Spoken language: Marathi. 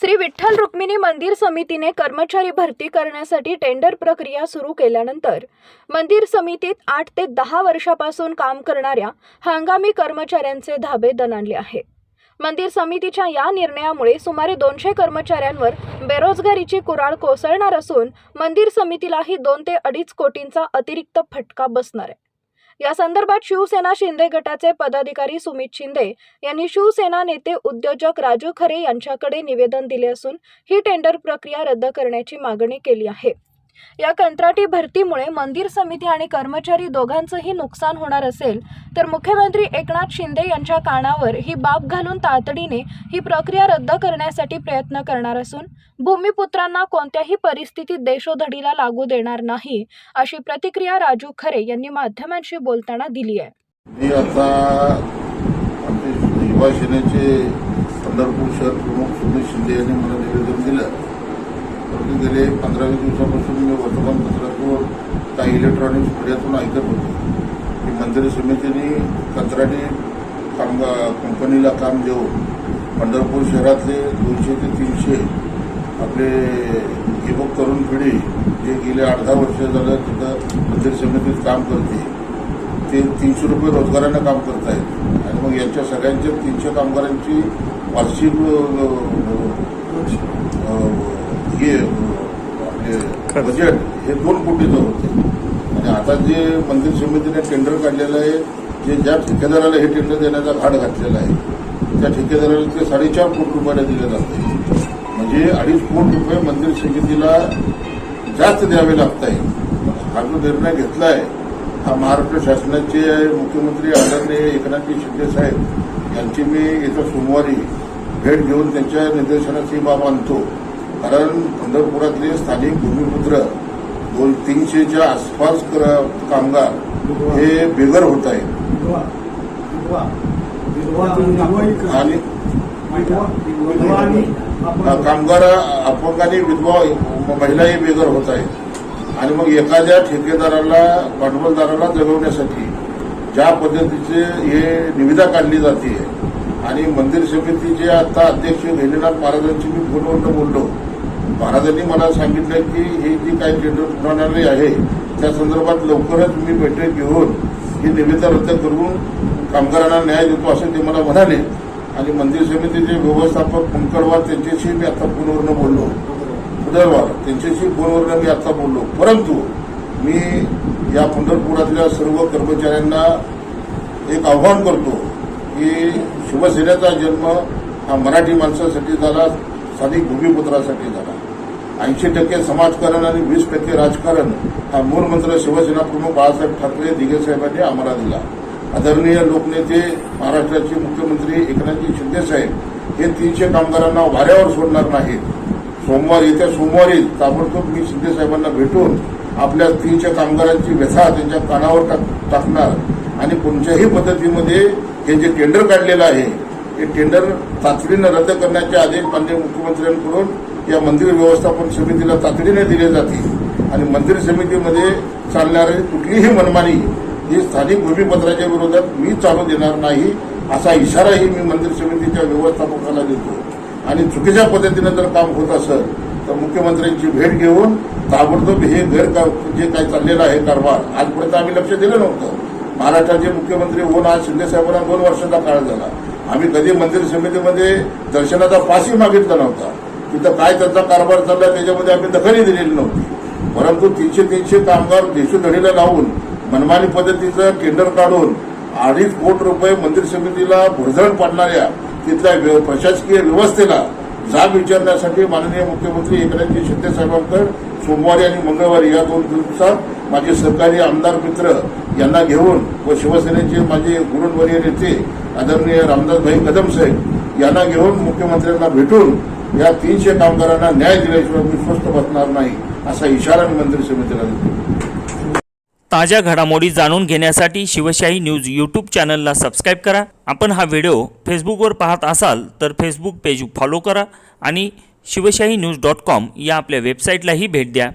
श्री विठ्ठल रुक्मिणी मंदिर समितीने कर्मचारी भरती करण्यासाठी टेंडर प्रक्रिया सुरू केल्यानंतर मंदिर समितीत आठ ते दहा वर्षापासून काम करणाऱ्या हंगामी कर्मचाऱ्यांचे धाबे दणाणले आहे. मंदिर समितीच्या या निर्णयामुळे सुमारे दोनशे कर्मचाऱ्यांवर बेरोजगारीची कुराळ कोसळणार असून मंदिर समितीलाही दोन ते अडीच कोटींचा अतिरिक्त फटका बसणार आहे. या संदर्भात शिवसेना शिंदे गटाचे पदाधिकारी सुमित शिंदे यांनी शिवसेना नेते उद्योजक राजू खरे यांच्याकडे निवेदन दिले असून ही टेंडर प्रक्रिया रद्द करण्याची मागणी केली आहे. या कंत्राटी भरतीमुळे मंदिर समिती आणि कर्मचारी दोघांचंही नुकसान होणार असेल तर मुख्यमंत्री एकनाथ शिंदे यांच्या कानावर ही बाब घालून तातडीने ही प्रक्रिया रद्द करण्यासाठी प्रयत्न करणार असून भूमिपुत्रांना कोणत्याही परिस्थितीत देशोधडीला लागू देणार नाही अशी प्रतिक्रिया राजू खरे यांनी माध्यमांशी बोलताना दिली आहे. शिवसेनेचे पंढरपूर शहर प्रमुख सुनील शिंदे यांनी मला निवेदन दिलं. गेले पंधरा वीस दिवसापासून मी वर्तमानपत्रातून काही इलेक्ट्रॉनिक्स मीडियातून ऐकत होतो. की मंदिर समितीने कंत्राटी काम कंपनीला काम देऊन पंढरपूर शहरातले दोनशे ते तीनशे आपले युवक तरुण पिढी जे गेले आठ दहा वर्ष झालं तिथं मंदिर समितीत काम करते ते तीनशे रुपये रोजगारानं काम करत आहेत आणि मग यांच्या सगळ्यांच्या तीनशे कामगारांची वार्षिक हे आपले बजेट हे दोन कोटीचं होते आणि आता जे मंदिर समितीने टेंडर काढलेलं आहे जे ज्या ठेकेदाराला हे टेंडर देण्याचा घाट घातलेला आहे त्या ठेकेदाराला ते साडेचार कोटी रुपयाला दिले जाते म्हणजे अडीच कोटी रुपये मंदिर समितीला जास्त द्यावे लागत आहे हा जो निर्णय घेतला आहे हा महाराष्ट्र शासनाचे मुख्यमंत्री आदरणीय एकनाथजी शिंदे साहेब यांची मी येत्या सोमवारी भेट घेऊन त्यांच्या निदर्शनाची बाब आणतो. कारण पंढरपुरातले स्थानिक भूमिपुत्र दोन तीनशेच्या आसपास कर- कामगार हे बेघर होत आहेत? आणि कामगार अपंगाने विधवा महिलाही बेघर होत आहेत. आणि मग एखाद्या ठेकेदाराला भांडवलदाराला जगवण्यासाठी ज्या पद्धतीचे हे निविदा काढली जाते. आणि मंदिर समितीचे आता अध्यक्ष गहिनीनाथ महाराजांची मी फोनवरून बोललो. महाराजांनी मला सांगितलं की हे जी काही टेंडर प्रणाली आहे त्या संदर्भात लवकरच मी बैठक घेऊन ही निविदा रद्द करून कामगारांना न्याय देतो असं ते मला म्हणाले. आणि मंदिर समितीचे व्यवस्थापक कुंकरवार त्यांच्याशी मी आता फोनवरनं बोललो. उदयवार त्यांच्याशी फोनवरनं मी आता बोललो. परंतु मी या पंढरपुरातल्या सर्व कर्मचाऱ्यांना एक आव्हान करतो की शिवसेनेचा जन्म हा मराठी माणसासाठी झाला. स्थानिक भूमिपुत्रासाठी झाला. ऐंशी टक्के समाजकारण आणि वीस टक्के राजकारण हा मूलमंत्र शिवसेना प्रमुख बाळासाहेब ठाकरे दिगेसाहेबांनी आम्हाला दिला. आदरणीय लोकनेते महाराष्ट्राचे मुख्यमंत्री एकनाथजी शिंदेसाहेब हे तीनशे कामगारांना वाऱ्यावर सोडणार नाहीत. सोमवार येत्या सोमवारी ताबडतोब मी शिंदेसाहेबांना भेटून आपल्या तीनशे कामगारांची व्यथा त्यांच्या कानावर टाक- टाकणार आणि कोणत्याही पद्धतीमध्ये हे जे टेंडर काढलेलं आहे हे टेंडर तातडीनं रद्द करण्याचे आदेश माननीय मुख्यमंत्र्यांकडून या मंदिर व्यवस्थापन समितीला तातडीने दिले जातील. आणि मंदिर समितीमध्ये चालणारी कुठलीही मनमानी ही स्थानिक भूमिपत्राच्या विरोधात मी चालू देणार नाही असा इशाराही मी मंदिर समितीच्या व्यवस्थापकाला देतो. आणि चुकीच्या पद्धतीनं जर काम होत असेल तर मुख्यमंत्र्यांची भेट घेऊन ताबडतोब हे घर जे काय चाललेलं आहे कारभार आजपर्यंत आम्ही लक्ष दिलं नव्हतं. महाराष्ट्राचे मुख्यमंत्री होऊन आज शिंदे साहेबांना दोन वर्षाचा काळ झाला. आम्ही कधी मंदिर समितीमध्ये दर्शनाचा पासही मागितला नव्हता. तिथं काय त्यांचा कारभार चालला त्याच्यामध्ये आम्ही दखलही दिलेली नव्हती. परंतु तीनशे तीनशे कामगार देशोधडीला लावून मनमानी पद्धतीचं टेंडर काढून अडीच कोटी रुपये मंदिर समितीला भुरझण पाडणाऱ्या तिथल्या व्य- प्रशासकीय व्यवस्थेला जाब विचारण्यासाठी माननीय मुख्यमंत्री एकनाथजी शिंदे साहेबांकडे सोमवारी आणि मंगळवारी या दोन दिवसात माझे सहकारी आमदार मित्र यांना घेऊन व शिवसेनेचे माझे गुरुवरीय नेते आदरणीय रामदासभाई कदम साहेब यांना घेऊन मुख्यमंत्र्यांना भेटून या तीनशे कामगारांना न्याय दिल्याशिवाय मी स्वस्थ बसणार नाही असा इशारा मी मंत्री समितीला देतो. ताज्या घडामोडी जाणून घेण्यासाठी शिवशाही न्यूज यूट्यूब चॅनलला सबस्क्राईब करा. आपण हा व्हिडिओ फेसबुकवर पाहत असाल तर फेसबुक पेज फॉलो करा आणि शिवशाही न्यूज डॉट कॉम या आपल्या वेबसाईटलाही भेट द्या.